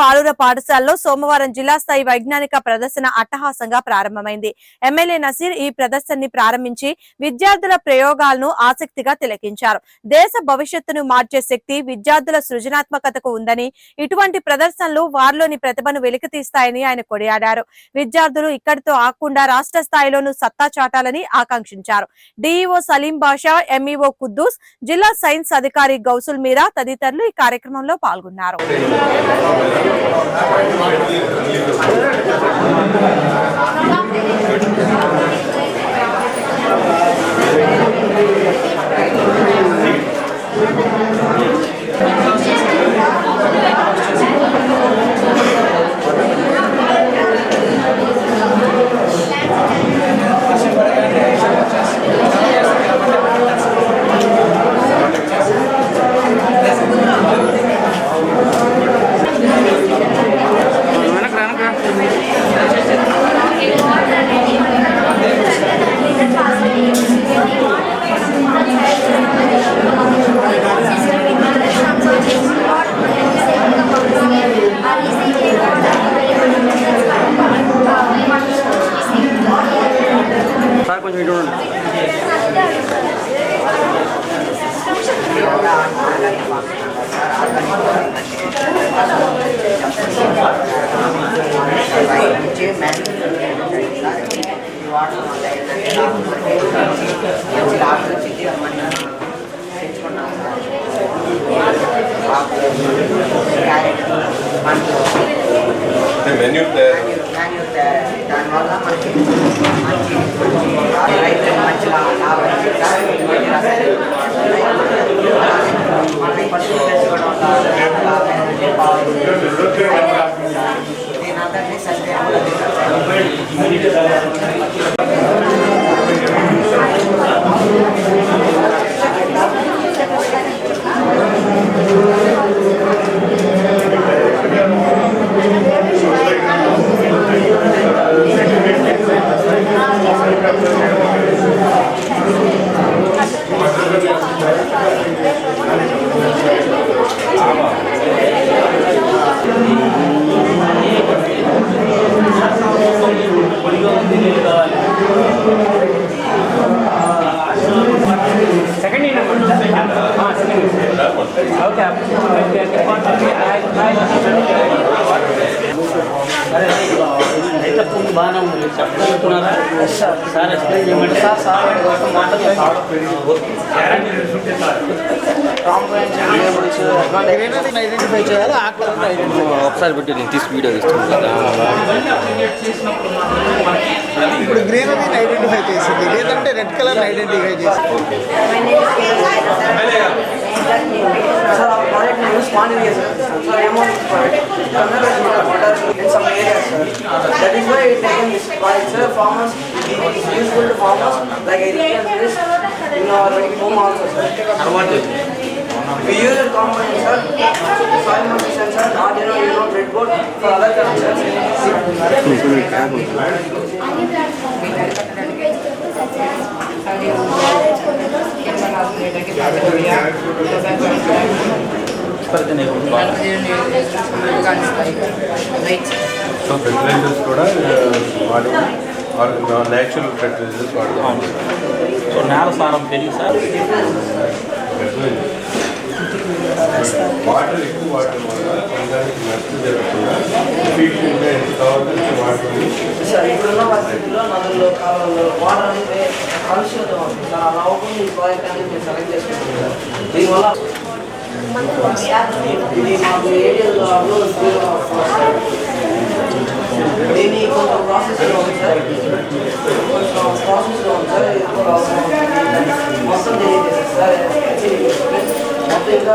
బాలుర పాఠశాలలో సోమవారం జిల్లా స్థాయి వైజ్ఞానిక ప్రదర్శన అట్టహాసంగా ప్రారంభమైంది. ఎమ్మెల్యే నసీర్ ఈ ప్రదర్శనని ప్రారంభించి విద్యార్థుల ప్రయోగాలను ఆసక్తిగా తిలకించారు. దేశ భవిష్యత్తును మార్చే శక్తి విద్యార్థుల సృజనాత్మకతకు ఉందని ఇటువంటి ప్రదర్శనలు వారిలోని ప్రతిభను వెలికితీస్తాయని ఆయన కొనియాడారు. విద్యార్థులు ఇక్కడితో ఆకుండా రాష్ట్ర స్థాయిలోనూ సత్తా చాటాలని ఆకాంక్షించారు. D E O Saleem Basha M E O Kuddus జిల్లా సైన్స్ అధికారి గౌసుల్ మీరా తదితరులు ఈ కార్యక్రమంలో పాల్గొన్నారు. Thank you. సార్ కొంచెం ఇటు ఉండండి మెన్యూ దానివల్ల మనకి Gracias. అయితే బాగానే ఉంది చెప్పగలుగుతున్నారా సార్ ఎక్స్ప్లెయిన్ చేయమంటే సార్ సార్ ఐడెంటిఫై చేయాలి ఆకులను ఐడెంటిఫై ఒకసారి పెట్టి నేను తీసి వీడియో ఇస్తాను ఇప్పుడు గ్రీనరీని ఐడెంటిఫై చేసింది. లేదంటే రెడ్ కలర్ ఐడెంటిఫై చేసింది. Sir, our is in some areas. That is why taken sir. Farmers, it is useful to farmers, like in our home. We use sir. Sir. For. Thank you. So fertilizers కూడా వాడి natural fertilisers వాడతాం so నేల సారం పెరిగి sir water ఎక్కువ వాడటం వల్ల పొలానికి నష్టం జరగకుండా ఫీట్ ఎంత కావాలంటే వాడుతుంది సార్ ఇప్పుడున్న పరిస్థితుల్లో నదుల్లో కాలంలో వాటర్ అనేది కలుషితం అవుతుంది సార్ అలా అవ్వకుండా ఈ ప్రాజెక్ట్ అనేది మేము సెలెక్ట్ చేసుకుంటాం దీనివల్ల ఇది మాకు ఏరియాలో కొంచెం ప్రాసెస్లో ఉంది సార్ కొంచెం ప్రాసెస్లో ఉంది సార్ మొత్తం తెలియజేస్తారు సార్ మొత్తం ఇంకా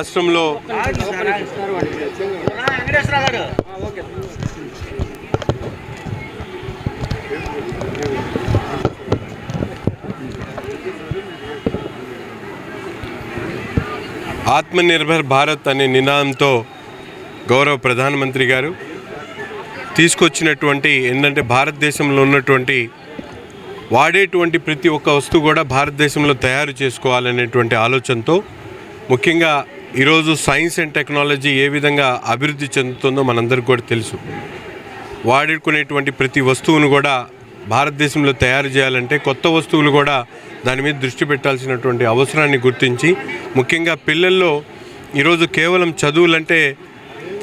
రాష్ట్రంలో ఆత్మనిర్భర్ భారత్ అనే నినాదంతో గౌరవ ప్రధానమంత్రి గారు తీసుకొచ్చినటువంటి ఏంటంటే భారతదేశంలో ఉన్నటువంటి వాడేటువంటి ప్రతి ఒక్క వస్తువు కూడా భారతదేశంలో తయారు చేసుకోవాలనేటువంటి ఆలోచనతో ముఖ్యంగా ఈరోజు సైన్స్ అండ్ టెక్నాలజీ ఏ విధంగా అభివృద్ధి చెందుతుందో మనందరికీ కూడా తెలుసు. వాడుకునేటువంటి ప్రతి వస్తువును కూడా భారతదేశంలో తయారు చేయాలంటే కొత్త వస్తువులు కూడా దాని మీద దృష్టి పెట్టాల్సినటువంటి అవసరాన్ని గుర్తించి ముఖ్యంగా పిల్లల్లో ఈరోజు కేవలం చదువులంటే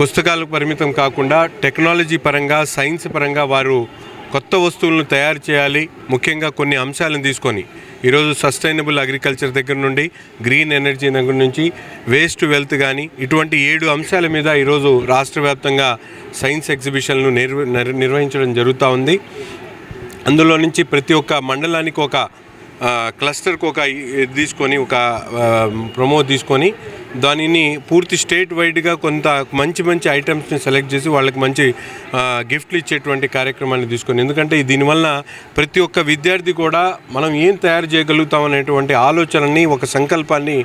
పుస్తకాలకు పరిమితం కాకుండా టెక్నాలజీ పరంగా సైన్స్ పరంగా వారు కొత్త వస్తువులను తయారు చేయాలి ముఖ్యంగా కొన్ని అంశాలను తీసుకొని. ఈరోజు సస్టైనబుల్ అగ్రికల్చర్ దగ్గర నుండి గ్రీన్ ఎనర్జీ దగ్గర నుంచి వేస్ట్ వెల్త్ కానీ ఇటువంటి ఏడు అంశాల మీద ఈరోజు రాష్ట్ర వ్యాప్తంగా సైన్స్ ఎగ్జిబిషన్లు నిర్వ నిర్వహించడం జరుగుతూ ఉంది. అందులో నుంచి ప్రతి ఒక్క మండలానికి ఒక ఆ, క్లస్టర్కి ఒక తీసుకొని ఒక ప్రమో తీసుకొని దానిని పూర్తి స్టేట్ వైడ్గా కొంత మంచి మంచి ఐటమ్స్ని సెలెక్ట్ చేసి వాళ్ళకి మంచి గిఫ్ట్లు ఇచ్చేటువంటి కార్యక్రమాన్ని తీసుకొని ఎందుకంటే దీనివల్ల ప్రతి ఒక్క విద్యార్థి కూడా మనం ఏం తయారు చేయగలుగుతాం అనేటువంటి ఆలోచనని ఒక సంకల్పాన్ని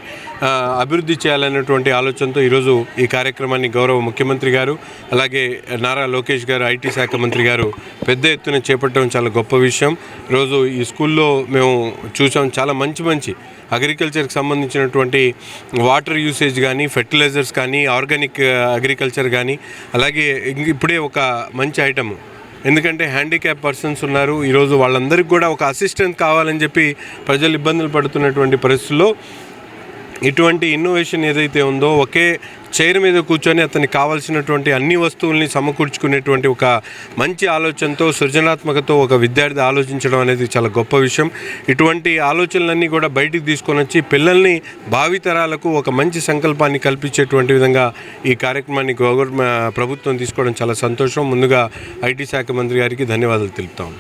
అభివృద్ధి చేయాలనేటువంటి ఆలోచనతో ఈరోజు ఈ కార్యక్రమాన్ని గౌరవ ముఖ్యమంత్రి గారు అలాగే నారా లోకేష్ గారు ఐటీ శాఖ మంత్రి గారు పెద్ద ఎత్తున చేపట్టడం చాలా గొప్ప విషయం. ఈరోజు ఈ స్కూల్లో మేము చూసాం చాలా మంచి మంచి అగ్రికల్చర్కి సంబంధించినటువంటి వాటర్ యూస్ యూసేజ్ కానీ ఫెర్టిలైజర్స్ కానీ ఆర్గానిక్ అగ్రికల్చర్ కానీ అలాగే ఇప్పుడే ఒక మంచి ఐటమ్ ఎందుకంటే హ్యాండిక్యాప్ పర్సన్స్ ఉన్నారు. ఈరోజు వాళ్ళందరికీ కూడా ఒక అసిస్టెంట్ కావాలని చెప్పి ప్రజలు ఇబ్బందులు పడుతున్నటువంటి పరిస్థితుల్లో ఇటువంటి ఇన్నోవేషన్ ఏదైతే ఉందో ఒకే చైర్ మీద కూర్చొని అతనికి కావాల్సినటువంటి అన్ని వస్తువుల్ని సమకూర్చుకునేటువంటి ఒక మంచి ఆలోచనతో సృజనాత్మకతో ఒక విద్యార్థి ఆలోచించడం అనేది చాలా గొప్ప విషయం. ఇటువంటి ఆలోచనలన్నీ కూడా బయటికి తీసుకొని వచ్చి పిల్లల్ని భావితరాలకు ఒక మంచి సంకల్పాన్ని కల్పించేటువంటి విధంగా ఈ కార్యక్రమాన్ని గవర్నమెంట్ ప్రభుత్వం తీసుకోవడం చాలా సంతోషం. ముందుగా ఐటీ శాఖ మంత్రి గారికి ధన్యవాదాలు తెలుపుతాం.